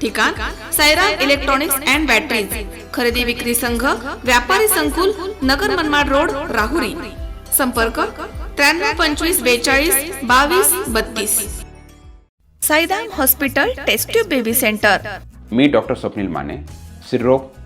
ठिकाण Saira electronics and batteries खरेदी विक्री संघ व्यापारी संकुल नगर मनमाड रोड राहुरी. संपर्क त्र्याण्णव पंचवीस बेचाळीस बावीस बत्तीस. Saidham hospital test tube baby centre. मी doctor Swapnil Mane सिरोग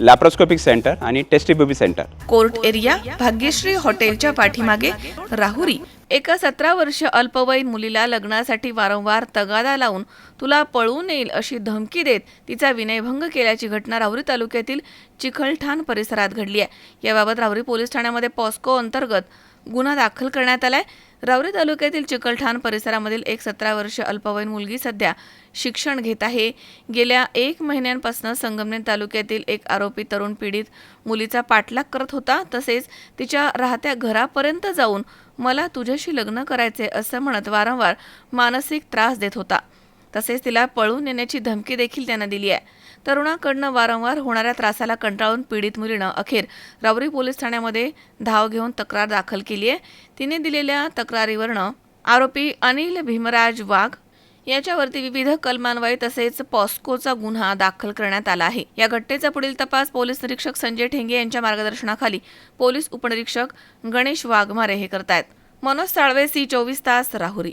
laparoscopic centre आणि test tube baby centre court area Bhagyashree हॉटेलच्या पाठीमागे राहुरी. एका सतरा वर्ष अल्पवयीन मुलीला लग्नासाठी वारंवार तगादा लावून तुला पळून येईल अशी धमकी देत तिचा विनयभंग केल्याची घटना राहुरी तालुक्यातील चिखलठाण परिसरात घडली आहे. याबाबत राहुरी पोलीस ठाण्यामध्ये पॉस्को अंतर्गत गुन्हा दाखल करण्यात आलाय. रावरी तालुक्यातील चिकलठाण परिसरामधील एक सतरा वर्ष अल्पवयीन मुलगी सध्या शिक्षण घेत आहे. गेल्या एक महिन्यांपासून संगमनेर तालुक्यातील एक आरोपी तरुण पीडित मुलीचा पाठलाग करत होता. तसेच तिच्या राहत्या घरापर्यंत जाऊन मला तुझ्याशी लग्न करायचे असं म्हणत वारंवार मानसिक त्रास देत होता. तसेच तिला पळून येण्याची धमकी देखील त्यानं दिली आहे. तरुणाकडनं वारंवार होणाऱ्या त्रासाला कंटाळून पीडित मुलीनं अखेर रावरी पोलीस ठाण्यामध्ये धाव घेऊन तक्रार दाखल केली आहे. तिने दिलेल्या तक्रारीवरनं आरोपी अनिल भीमराज वाघ याच्यावरती विविध कलमान्वये तसेच पॉस्कोचा गुन्हा दाखल करण्यात आला आहे. या घटनेचा पुढील तपास पोलीस निरीक्षक संजय ठेंगे यांच्या मार्गदर्शनाखाली पोलीस उपनिरीक्षक गणेश वाघमारे हे करतायत. मनोज साळवे सी चोवीस तास राहुरी.